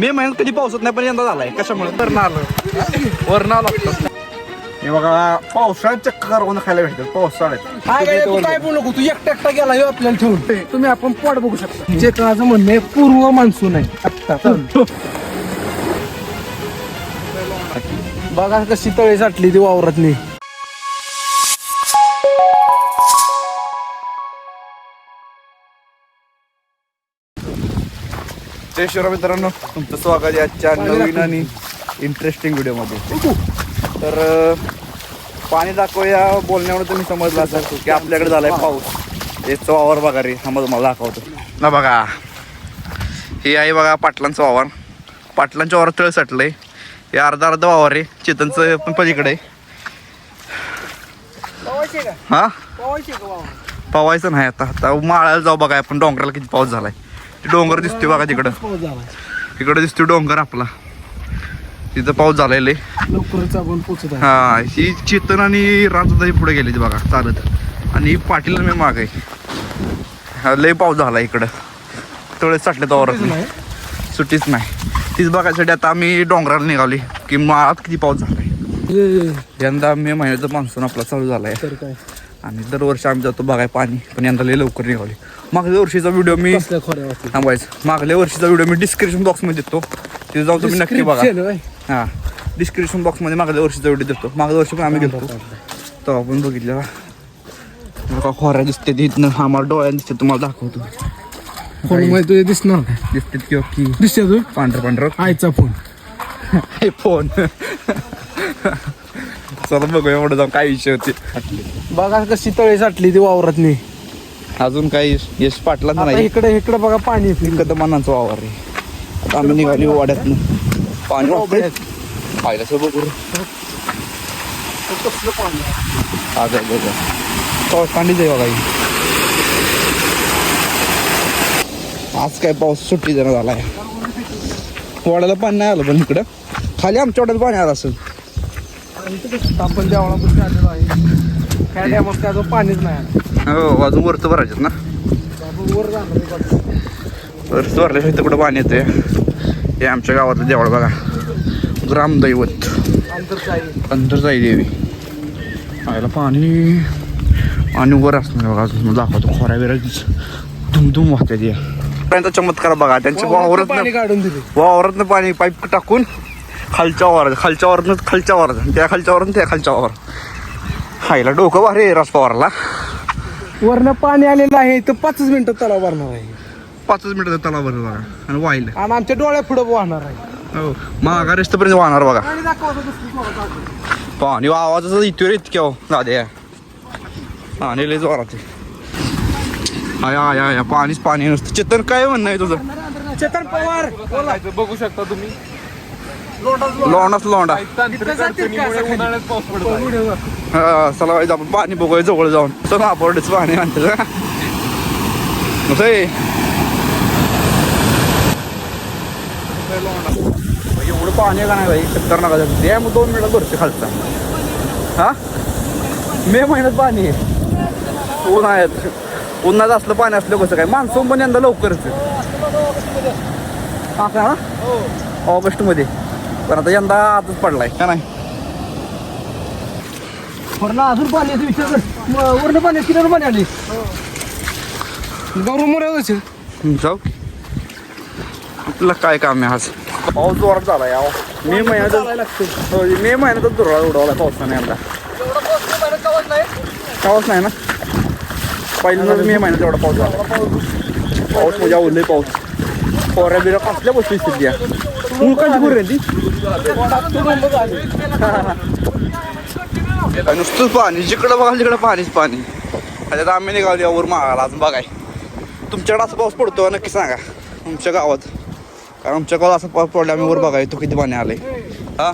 मे महिन्यात कधी पावसात नाही पण यंदा झालाय. कशामुळे? वरण आलं. वरण आलं हे बघा पावसाळ्यात चक्कर करवून खायला भेटतात. पावसाळ्यात. काय काय तू काय बोलू नको? तू एकटा एकटा गेला आपल्याला ठेवून. तुम्ही आपण पोट बघू शकता. जे माझं म्हणणं आहे पूर्व मान्सून आहे आत्ता बघा कशी तळे साठली ती वावरातली. जय शिवराम मित्रांनो तुमचं स्वागत आहे आजच्या नवीन आणि इंटरेस्टिंग व्हिडिओमध्ये तर पाणी दाखवूया बोलण्यावर तुम्ही समजला असेल की आपल्याकडे झालाय पाऊस. याचा वावर बघा रे हा तुम्हाला दाखवतो. ना बघा हे आहे बघा पाटलांचं वावर. पाटलांच्या वावर तळ सटलंय. हे अर्धा अर्धा वावर आहे चेतनचं पण पलीकडे हा? पवायचं नाही आता. आता माळाला जाऊ बघा आपण डोंगराला किती पाऊस झालाय. डोंगर दिसतोय बघा तिकडं. पाऊस झाला इकडे दिसतो डोंगर आपला. तिथं पाऊस झालेला आहे. हा ही चेतन आणि राजदाही पुढे गेले बघा चालत. आणि पाटील मी माग. आहे हा, लय पाऊस झाला इकडं. तळे साठले तवरच नाही. सुट्टीच नाही. तीच बघायसाठी आता आम्ही डोंगराला निघाली की माळात किती पाऊस झालाय. यंदा मे महिन्याचा मान्सून आपला चालू झालाय. तर काय? आणि दरवर्षी आम्ही जातो बघाय पाणी. पण यंदा लय लवकर निघाली मागल्या वर्षीचा व्हिडिओ मी थांबायचं मागल्या वर्षीचा व्हिडिओ मी डिस्क्रिप्शन बॉक्समध्ये देतो. तिथे जाऊन तुम्ही नक्की बघा. हा. डिस्क्रिप्शन बॉक्समध्ये मागल्या वर्षीचा व्हिडिओ देतो. मागल्या वर्षी पण आम्ही गेलो तेव्हा पण बघितलं बघा खोऱ्या दिसते तिथनं आम्हाला डोळ्यात दिसते तुम्हाला दाखवतो. फोन तुझे दिसणार दिसते किंवा की दिसते तू पांढरं पांढरं. आईचा फोन आयफोन चला बघूया एवढं जाऊन काय विषय होते. बघा कशी तळे साठली ती वावरातली. अजून काही यश पाटलाच आता नाही. इकडे इकडे बघा पाणी कदमानांचा वावर आहे. आता आम्ही निघाली वाड्यातनं. पाणी वापरत. पाहिलं सर बघू. आज आहे? बघा आहे ही. आज काय पाऊस सुट्टी जरा झालाय. वाड्याला पाणी नाही आलं पण इकडं. खाली आमच्या वाड्याला पाणी आलं असेल. आपण देवळा पण आलेलो आहे काय काय अजून पाणीच नाही हो अजून भरायचं ना. आपण वर जाणार वरचं भरल्याशिवाय पाणी येते हे आमच्या गावातलं देवळ बघा. ग्रामदैवत अंतर अंतरजाई देवी. आयला पाणी. आणि वर असणार बघा अजून. दाखवतो खोऱ्या बिराच धुमधुम वाहते ते त्यांचा चमत्कार बघा. त्यांच्या वावरात पाणी काढून दिले वावरातनं पाणी पाईप टाकून खालच्या वावरात खालच्या वावरात खालच्या वावरात त्या खालच्या वावरात त्या खालच्या वावर हायला डोकं भारी आहे रास पवारला वरनं पाणी आलेलं आहे तर पाचच मिनिटात तलाव भरणार आहे. पाचच मिनिटं तलाव भरलं बघा आणि वाहिलं. आणि आमच्या डोळ्या पुढे वाहणार आहे. हो माघारेस्तपर्यंत वाहणार बघा. पाणी आवाजाचं इतक्या इतक्या हो दादे पाणी लय जोरात. आय आय आय पाणीच पाणी नसतं. चेतन काय म्हणणं आहे तुझं? चेतन पवार. बघू शकता तुम्ही. लोंडाच लोंडा. हा, चला वाईज आपण पाणी बघूया जवळ जाऊन. चला आपण पाणी आणतं का कसं आहे एवढं पाणी आहे का नाही भाई सत्तर नका द्या मग दोन मिनिटात भरते खालचा. हा? मे महिन्यात पाणी आहे. उन्हाळ्यात. उन्हाळ्यात असलं पाणी असलं कसं काय? मान्सून पण यंदा लवकरच आहे. हा का? ना ऑगस्टमध्ये. पण आता यंदा आजच पडलाय का नाही? वरनं अजून पाणी येतं विचार कर. म- वरनं पाणी किती पाणी आली गौरव असेल जाऊ. आपल्याला काय काम आहे आज? पाऊस जोरात झाला या मे महिन्यात हो, मे महिन्यातच दुरळा उडवला पावसाने यंदा पाऊस नाही ना? पहिल्यांदाच मे महिन्यात एवढा पाऊस झाला. पाऊस म्हणजे आवडले पाऊस. पोऱ्या बिऱ्या कसल्या गोष्टी स्थिती आहे मुलकांची गुरु ती नुसतंच पाणी जिकडं बघा तिकडं पाणीच पाणी त्याच्यात आम्ही निघालो यावर मागायला अजून बघाय तुमच्याकडे असं पाऊस पडतो नक्की सांगा तुमच्या गावात कारण आमच्या गावात असं पाऊस पडला आम्ही वर बघाय तो किती पाणी आलंय हा.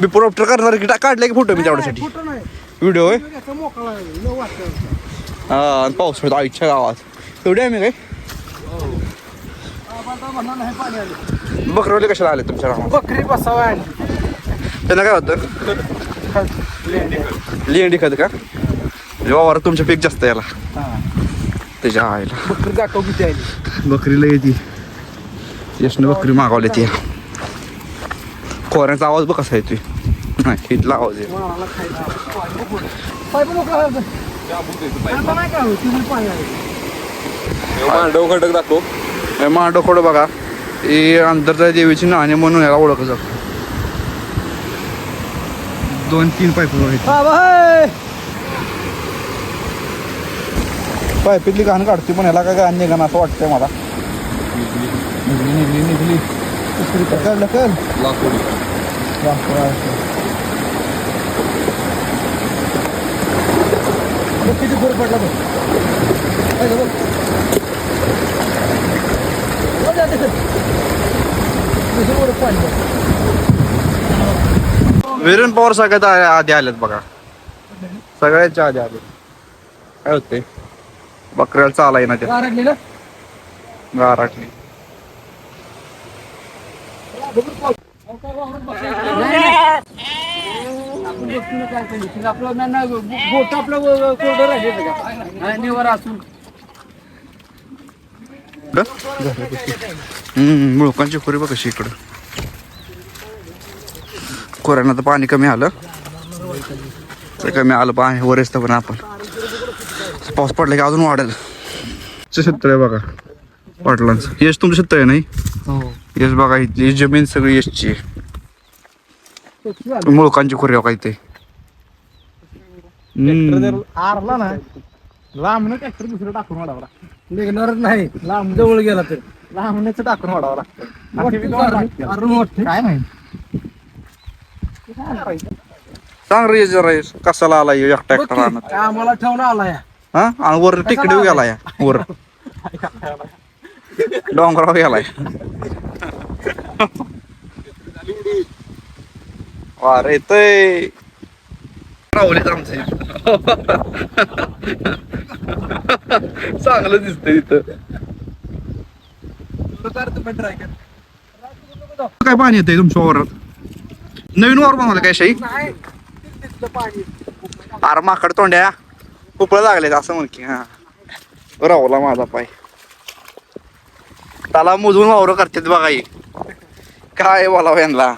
बिफोर आफ्टर करणार की काढले की फोटो मी तेवढ्यासाठी व्हिडिओ आहे. हा पाऊस पडतो आईच्या गावात एवढे आम्ही काय म्हणणार नाही पाणी आलं. बकरवले कशाला आले तुमच्या गावात बकरी बसावा आणि त्यांना काय होतं? लेंडी खत का? वावर तुमच्या पीक जास्त याला त्याच्या आईला. बकरी दाखव किती आली बकरीला येते यशनं बकरी मागवली ती. खोऱ्याचा आवाज बघ कसा येतोय. नाही इथला आवाज आहे. खायला पाणी नको लावायचं. आता नाही काय होत, तिथे पाणी आहे. मांडव खडक दाखव. हे मांडो खोड बघा. हे अंतरच्या देवीची नाणे म्हणून याला ओळखलं जातं. दोन तीन पाईप आहेत. हे. पायपीतली घाण काढते पण ह्याला काय घाण निघाण असं वाटतंय मला. निघली निघली लाकूड. बघ किती गोड पडला बघ. पाहिलं बघ. पवार सगळ्यात आ- आधी आलेत बघा. सगळ्याच्या आधी आले काय होते बकऱ्याला चालाय ना ते. गाराटली. आपलं बोट आपलं कोरडं राहिले निवार असून. हम्म मुळकांची खोरी बघ कशी इकडं. खोऱ्यानं तर पाणी कमी आलं. ते कमी आलं पाणी वर असतं पण आपण. पाऊस पडला की अजून वाढेल. शेततळ आहे बघा पाटलांचं. यश तुमचं शेततळ आहे नाही? यश बघा इथली जमीन सगळी यशची आहे. मुळकांची खोरी बघा इथे. आरला ना लांब ना ट्रॅक्टर दुसरं टाकून वाढावा. निघणारच नाही. लांब जवळ गेला तर. लांबण्याचं टाकून वाढावं लागतं. काय नाही सांग रे जरा यश कसाला आला ह्यो एकटा एकटा राहणार आम्हाला ठेवून आलाय. हा? आणि वर टिकडे गेलाय वर. डोंगरावर गेलाय वा रे येतय राहुलेच आमचे. चांगलं दिसतंय तिथं काय पाणी येतंय तुमच्या वावरात? नवीन वावर बनवलं काय शाही? अरे माकड तोंड्या. उपळ लागले असं म्हण की हा. राहुला माझा पाय. त्याला मोजून वावर करतात बघा हे. काय बोलावं यांना?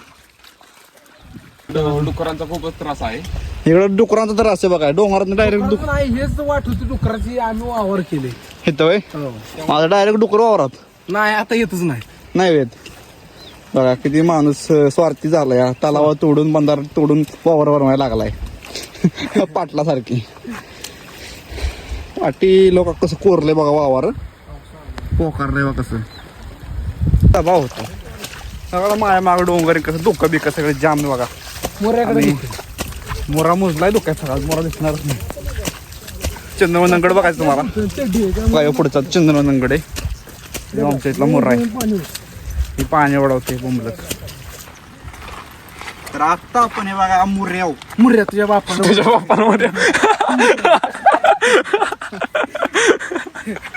डुकरांचा खूपच त्रास आहे. इकडं डुकरांचा तर असं बघा डोंगरात डायरेक्ट डुक नाही हेच वाट होती डुकराची आम्ही वावर केले. येतं वय माझं डायरेक्ट डुकर वावरात. नाही आता येतच नाही. नाही वेद बघा किती माणूस स्वार्थी झालाय तलावा तोडून बंधार तोडून वावर बनवायला लागलाय. पाटला सारखी पाटी लोक कसं कोरले बघा वावर. पोकारलंय बघा कसं. दबाव होता. सगळं माया माग डोंगर कसं डोकं बिकं सगळं जाम बघा. मोरा मुजलाय डोक्यात सगळा मोरा दिसणारच नाही. चंद्रवनंगड बघायचं तुम्हाला. काय पुढचा चंद्रवनंगड आहे. आमच्या इथला मोरा आहे. ही पाणी ओढवते बोंबलत. तर आता आपण हे बघा मुर्याव मुर्या तुझ्या बापाला तुझ्या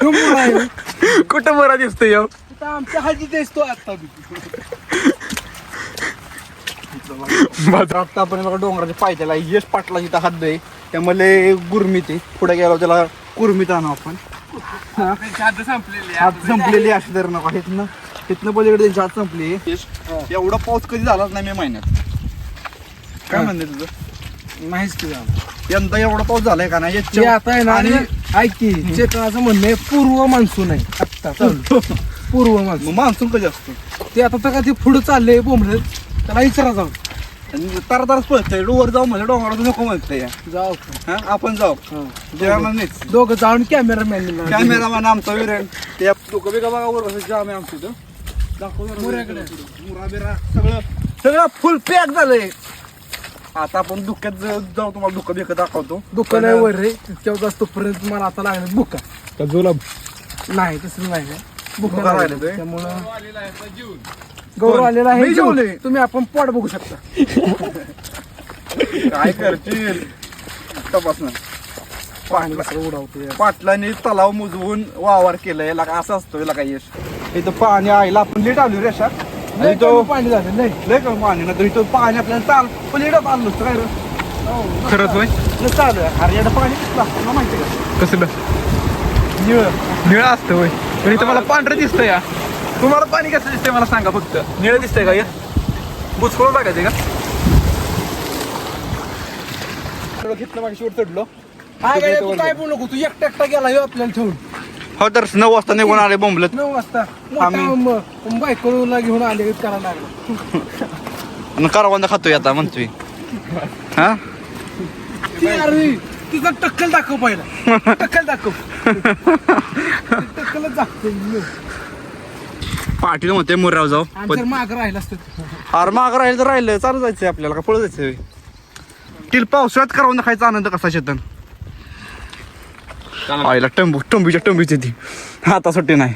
मुर्रा आहे. कुठं ह्यो? आता आमच्या हाजी दिसतो आता आता बघा डोंगराच्या पायथ्याला यश पाटला जिथं हात आहे. त्यामुळे गुरमीत आहे. पुढे गेलो त्याला कुरमीत आणू आपण. हात संपलेली अशी तर नका इथनं इथनं पलीकडे त्यांची हात संपली एवढा पाऊस कधी झालाच नाही मे महिन्यात? काय म्हणते तुझं? नाहीच की झालं. यंदा एवढा पाऊस झालाय का नाही? आता आहे ना आणि ऐक की चेतनाचं म्हणणं आहे पूर्व मान्सून आहे. आत्ता चालू. पूर्व मान्सून. मान्सून कधी असतो? ते आता तर का ते पुढे चाललंय बोंबले त्याला विचारा जाऊ. आणि तारा ताराच पळतंय वर जाऊ म्हणजे डोंगरात नको म्हणतंय. जाऊ. हा आपण जाऊ. जेवणार नाहीच. दोघं जाऊन कॅमेरामॅन कॅमेरामॅन आमचा विरण ते डोकं बिका बघा वर कसं जाम आहे आमचं इथं. दाखव जरा मुऱ्याकडे. मुरा बिरा सगळं. सगळं फुल पॅक झालंय. आता आपण दुःखात जाऊ तुम्हाला दुःख बिक दाखवतो. दुकान आहे वर रे चौदा पर्यंत मला आता लागले बुका. का जुलाब? नाही तसं नाही. बुका ते. त्यामुळं गौरव आलेला आहे. मी जेवले. तुम्ही आपण पोट बघू शकता. काय करतील तपासणं. पाणी कसं उडावतोय? पाटलाने तलाव मुजवून वावर केलंय याला का असं असतो याला काही यश? इथं पाणी आईला आपण लेट आली रेषा लय तो कमी पाणी झालं नाही लय कमी पाणी. ना तर इथं पाणी आपल्याला चाल पलीकडे आलं नसतं काय रे? खरंच होय? लय चालू आहे. अरे याला पाणी किती लागतं ना माहिती आहे का? कसलं? निळ. निळा असतं होय. पण इथं मला पांढरं दिसतं या. तुम्हाला पाणी कसं दिसतंय मला सांगा फक्त. निळं दिसतंय का हे? बुचकळून टाकायचे का? घेतलं मागे शेवट चढलो. काय काय तू काय बोलू नको तू एकटा एकटा गेला ह्यो आपल्याला ठेवून. हो तर नऊ वाजता निघून आले बोंबलत. नऊ वाजता. आम्ही- बायकोला घेऊन आले करायला लागला. आणि करवंद खातोय आता म्हणतोय. हा? ती अरे तिचा टक्कल दाखव पहिला. टक्कल दाखव. टक्कलच दाखव. पाटील म्हणते मुर्राव जाऊ पण माग राहिला असतं अरे माग राहिलं तर राहिलं. चालू जायचंय आपल्याला. का पळत जायचंय तील पावसाळ्यात करवंद खायचा आनंद कसा शेतन? आईला टंबू टंबीच्या टंबीची ती. आता सुट्टी नाही.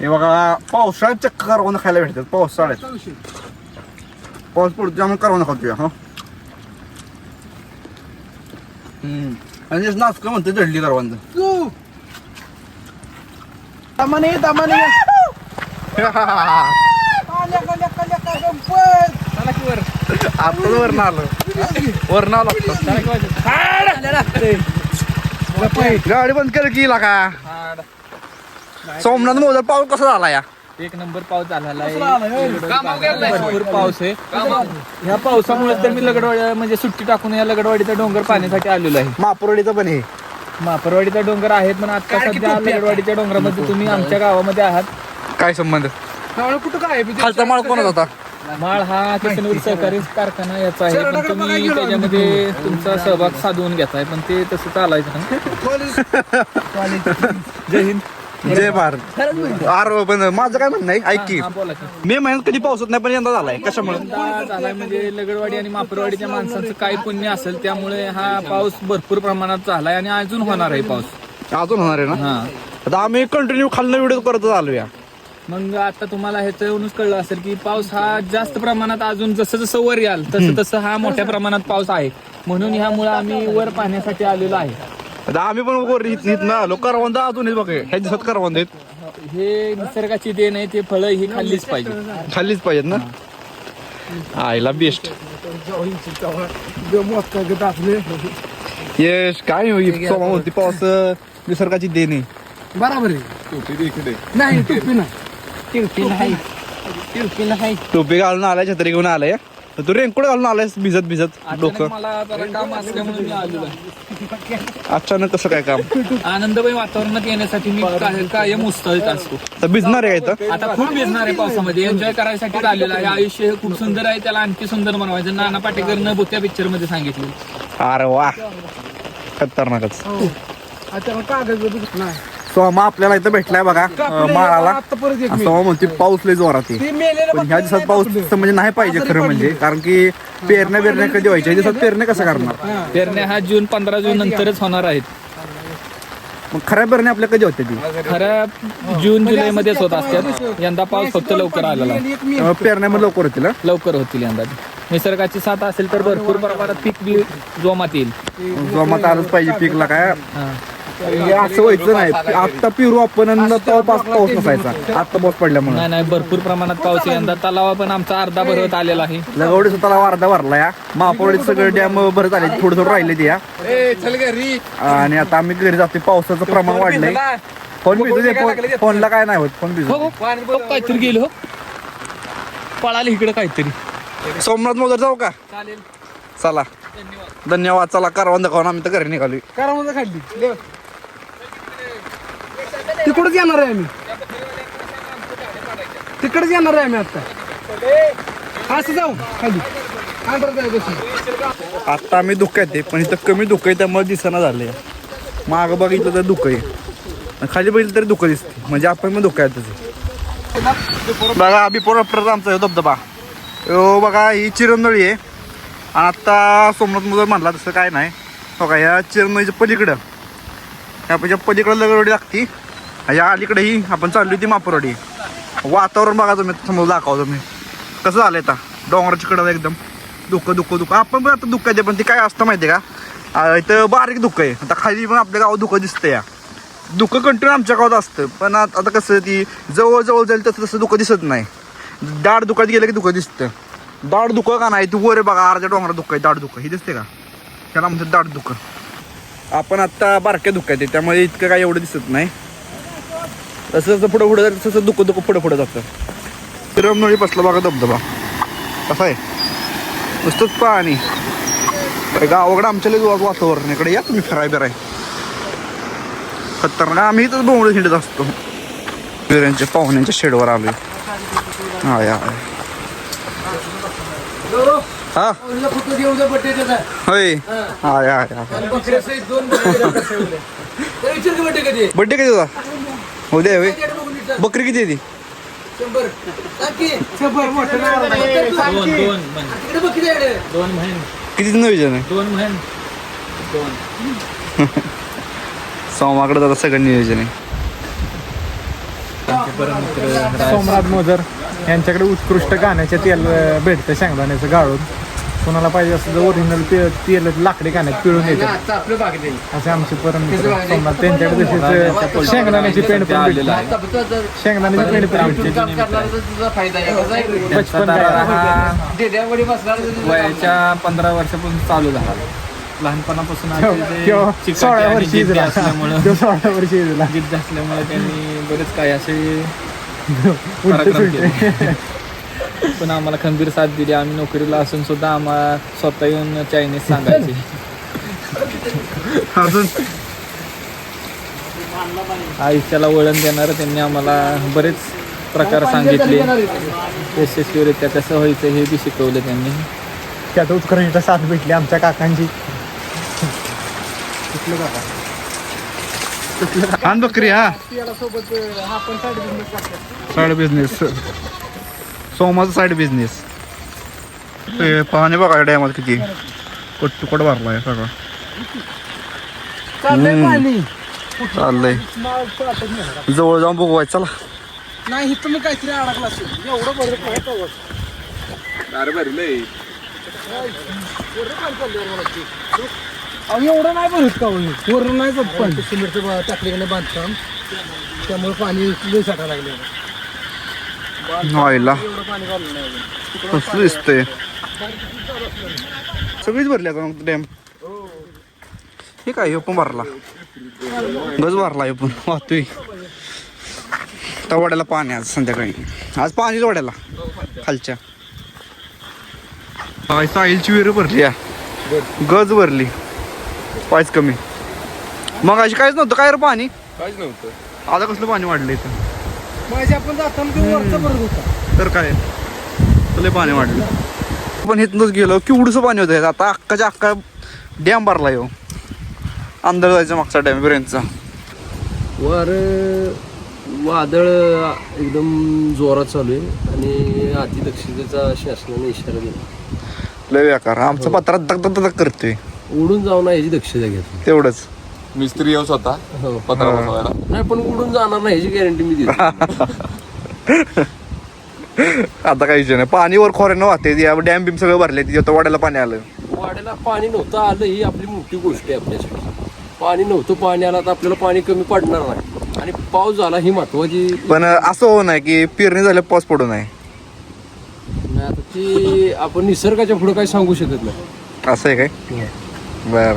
हे बघा पावसाळ्यात चक्क करवंद खायला भेटतात. पावसाळ्यात. पाऊस पडतो त्यामुळे करवंद खातोय हा. हम्म. आणि नाचकं म्हणते जडली आल्या, आल्या, आल्या, आल्या, गंपत. आता वरण आलं वरण आलं आहे. गाडी बंद केलं की का सोमनाथ मोदर पाऊस कसा झाला या एक नंबर पाऊस झालेला? आहे भरपूर पाऊस आहे ह्या पावसामुळे तर मी लगडवाडी म्हणजे सुट्टी टाकून या लगडवाडीचा डोंगर पाहण्यासाठी आलेलो आहे मापुरडीचं पण हे मापरवाडीचा डोंगर आहे पण आता सध्या. लगडवाडीच्या डोंगरामध्ये तुम्ही आमच्या गावामध्ये आहात. काय संबंध? त्यामुळे कुठं काय आहे? खालचा माळ कोणाचा होता? माळ हा किसनूर सहकारी कारखाना याचा आहे पण तुम्ही त्याच्यामध्ये तुमचा सहभाग साधवून घेताय पण ते तसं चालायचं नाही जय हिंद. जय भारत. अरे पण माझं काय म्हणणं आहे? ऐक की. बोला की. मे महिन्यात कधी पाऊस होत नाही पण यंदा झालाय. कशामुळे? झालाय म्हणजे लगडवाडी आणि मापरवाडीच्या माणसांचं काय पुण्य असेल त्यामुळे हा पाऊस भरपूर प्रमाणात झालाय आणि अजून होणार आहे पाऊस. अजून होणार आहे ना? हा. आता आम्ही कंटिन्यू खालनं व्हिडिओ करत आलो या मग आता तुम्हाला ह्याच्यावरूनच कळलं असेल की पाऊस हा जास्त प्रमाणात अजून जसं जसं वर याल तसं तसं हा मोठ्या प्रमाणात पाऊस आहे. म्हणून ह्यामुळे आम्ही वर पाहण्यासाठी आलेलो आहे. आता आम्ही पण वर इथं इथनं आलो. करवंद अजून आहेत बघा ह्या दिवसात करवंद आहेत. हे निसर्गाची देण आहे ते फळं ही खाल्लीच पाहिजे. खाल्लीच पाहिजेत ना? आईला बेस्ट यश काय होईल सोमा होती पाऊस निसर्गाची देणे बरोबर आहे. नाही टोपी नाही. टिवटी नाही. टिवटी नाही. टोपी घालून आलाय छत्री घेऊन आलाय. तू रेनकोट घालून आलायस? भिजत भिजत डोकं. मला जरा काम असल्यामुळे मी आलेलो आहे. अचानक कसं काय काम? आनंदमय वातावरणात येण्यासाठी मी काय- कायम उत्साहित असतो. तर भिजणार आहे का इथं? आता खूप भिजणार आहे पावसामध्ये. एन्जॉय करायसाठी आलेलं आहे. आयुष्य हे खूप सुंदर आहे. त्याला आणखी सुंदर बनवायचं. नाना पाटेकरनं भूत्या पिक्चरमध्ये सांगितलं. अरे वा. खतरनाकच. आता कागद नाही. सोमा आपल्याला इथं भेटलाय बघा. अं, माळाला. आता परत एक आणि सोमा म्हणते पाऊस लय जोरात आहे. ते मेलेलं पण ह्या दिवसात पाऊस म्हणजे नाही पाहिजे खरं म्हणजे. कारण की पेरण्या पेरण्या कधी व्हायच्या? ह्या दिवसात पेरण्या कसं करणार? पेरण्या हा जून पंधरा जून नंतरच होणार आहेत. मग खऱ्या पेरण्या आपल्या कधी होत्या ती? खऱ्या जून जुलै मध्येच होत असतात. यंदा पाऊस फक्त लवकर आलेला. आहे. एक मी अं, पेरण्यामध्ये लवकर होतील हं? लवकर होतील यंदा. निसर्गाची साथ असेल तर भरपूर प्रमाणात पीक बी जोमात येईल. जोमात आलंच पाहिजे पीकला काय? हा. हे असं व्हायचं नाही. आता पिरू आपण आणि तेव्हा पाऊस पाऊस नसायचा. आता पाऊस पडल्यामुळे. नाही नाही भरपूर प्रमाणात पाऊस आहे. यंदा तलावा पण आमचा अर्धा भरवत आलेला आहे. लगवडी स्वतःला अर्धा भरला या. महापौडीत सगळं डॅम भरत आले थोडं थोडं राहिले ते या चल घरी आणि आता आम्ही घरी जातो पावसाचं प्रमाण वाढलंय. फोन भिजू दे फोनला काय नाही होत. फोन भिजू हो, हो, काहीतरी गेलो हो. पळाले इकडे काहीतरी. सोमनाथ मोदर जाऊ का? चालेल. चला. धन्यवाद. चला करवंद खाऊन आम्ही तर घरी म्हणजे खाल्ली तिकडच येणार आहे आम्ही. तिकडेच येणार आहे आम्ही आता. असं जाऊ खाली. आत्ता आता आम्ही धुक्यात आहे पण इथं कमी धुकं आहे त्यामुळे दिसना झाले मागं बघितलं तर धुकं आहे. खाली बघितलं तरी धुकं दिसते. म्हणजे आपण पण धुक्यात बघा अभिपोर आफ्टर आमचा धबधबा. हो बघा ही चिरंदळी आहे. आणि आता सोमनाथ मुदर म्हणला तसं काय नाही. बघा या चिरंदळीच्या पलीकडं. ह्या म्हणजे पलीकडं लगडवडी लागती. या अलीकडेही आपण चालली होती मापुरवाडी वातावरण बघा तुम्ही समोर दाखवा तुम्ही. कसं झालं आता? डोंगराची कडं एकदम धुकं धुकं धुकं. आपण पण आता दुःख येते पण ते काय असतं माहिती आहे का इथं बारीक धुकं आहे. आता खाली पण आपल्या गावात धुकं दिसतं या. धुकं कंटिन्यू आमच्या गावात असतं. पण आता कसं ती जवळजवळ जाईल तसं तसं धुकं दिसत नाही. दाड दुखात गेलं की धुकं दिसतं. दाड दुखं का नाही? तू वर बघा अर्ध्या डोंगरात धुकं आहे दाड दुखं हे दिसते का? त्याला म्हणतात दाड दुखं आपण आत्ता बारक्या दुःख आहे त्यामुळे इतकं काय एवढं दिसत नाही. तसं जसं पुढं पुढं जातं तसं दुःख दुःख पुढं पुढं जातं. तिरमनळी बसला बघा धबधबा. कसा आहे? नुसतंच पाणी. काय गावाकडे आमच्या वा- वातावरण. इकडे या तुम्ही फिराय बिराय. खतरनाक. आम्ही इथंच बोंबड हिंडत असतो. फिरांच्या पाहुण्यांच्या शेडवर आलोय. हा या हा? होय. हा या बड्डे कधी होता? उद्या होय. बकरी किती आहे ती शंभर सांग की. शंभर मोठं नाव आहे. सांग दोन की. दोन म्हण तिकडे बकरी आहे रे. दोन म्हण किती नियोजन आहे दोन म्हण दोन सोमाकडे जाता सगळं नियोजन आहे सोमनाथ मोजर यांच्याकडे उत्कृष्ट गाण्याचे तेल भेटतं शेंगदाण्याचं गाळून कोणाला पाहिजे असं ओरिजिनल तेल लाकडी गाण्यात पिळून येतं. आपलं बाग. असे आमचे परम सोमनाथ त्यांच्याकडे तसेच शेंगदाण्याची पेंड पण जर शेंगदाण्याची पेंड पण? बचपन काम वयाच्या पंधरा वर्षापासून चालू झाला. लहानपणापासून ते सोळा वर्षी असल्यामुळं तो सोळा वर्षी झाला जिद्द असल्यामुळे त्यांनी बरेच काही असे पण आम्हाला खंबीर साथ दिली. आम्ही नोकरीला असून सुद्धा आम्हाला स्वतः येऊन चायनीज सांगायचे. अजून? आयुष्याला वळण देणारं त्यांनी आम्हाला बरेच प्रकार सांगितले. यशस्वीरित्या कसं व्हायचं हे बी शिकवलं त्यांनी. त्यात उत्कृष्ट साथ भेटली आमच्या काकांची. बकरी हा. सोबत हा पण साईड बिझनेस लागतो साईड बिझनेस सोमाचा साईड बिझनेस पाणी बघा डॅमात किती कट तुकट भरलाय सगळं चाललंय जवळ जाऊन बघू चला नाही इथं मी काहीतरी अडकला असेल एवढं बरं काय अहो एवढं नाही भरत का वरून नाही पण सिमेंटचं टाकलीकडे बांधकाम त्यामुळे पाणी लई साठा लागले व्हायला. कसं दिसतंय? सगळीच भरली आता मग डॅम. हे काय पण भरला. गज भरला ह्यो पण. वाहतोय. त्या वड्याला पाणी आज संध्याकाळी. आज पाणीच वड्याला. खालच्या. काय साहिलची विहीर भरली या. गज भरली. पायच कमी. मग अशी काहीच नव्हतं. काय रे पाणी? काहीच नव्हतं. आता कसलं पाणी वाढलं इथं? माझ्या आपण जाताना ते वरचं भरत होता. तर काय? तुला पाणी वाढलं. पण इथनंच गेलो केवढंसं पाणी होतं आता अक्काच्या अक्का डॅम भरला येऊ अंदर जायचं मागचा डॅम बिरेंचा वार वादळ एकदम जोरात चालू आहे आणि अतिदक्षतेचा शासनाने इशारा दिला. लय व्याकार आमचा पत्रात दग दग दग करतोय. उडून जाऊ नये याची दक्षता घेतली. तेवढंच. मिस्त्री येऊ स्वतः हो. पत्रा बसवायला. नाही पण उडून जाणार नाही याची गॅरंटी मी देतो. आता काही विषय नाही. पाणी वर खोऱ्यानं वाहते. डॅम बिम सगळं भरले तिथे वाड्याला पाणी आलं. वाड्याला पाणी नव्हतं आलं ही आपली मोठी गोष्ट आहे आपल्यासाठी. पाणी नव्हतं पाणी आलं तर आपल्याला पाणी कमी पडणार नाही. आणि पाऊस झाला ही महत्वाची पण असं होऊ नये की पेरणी झाल्या पाऊस पडू नये. नाही आता ती आपण निसर्गाच्या पुढे काही सांगू शकत नाही. असं आहे काय? बर.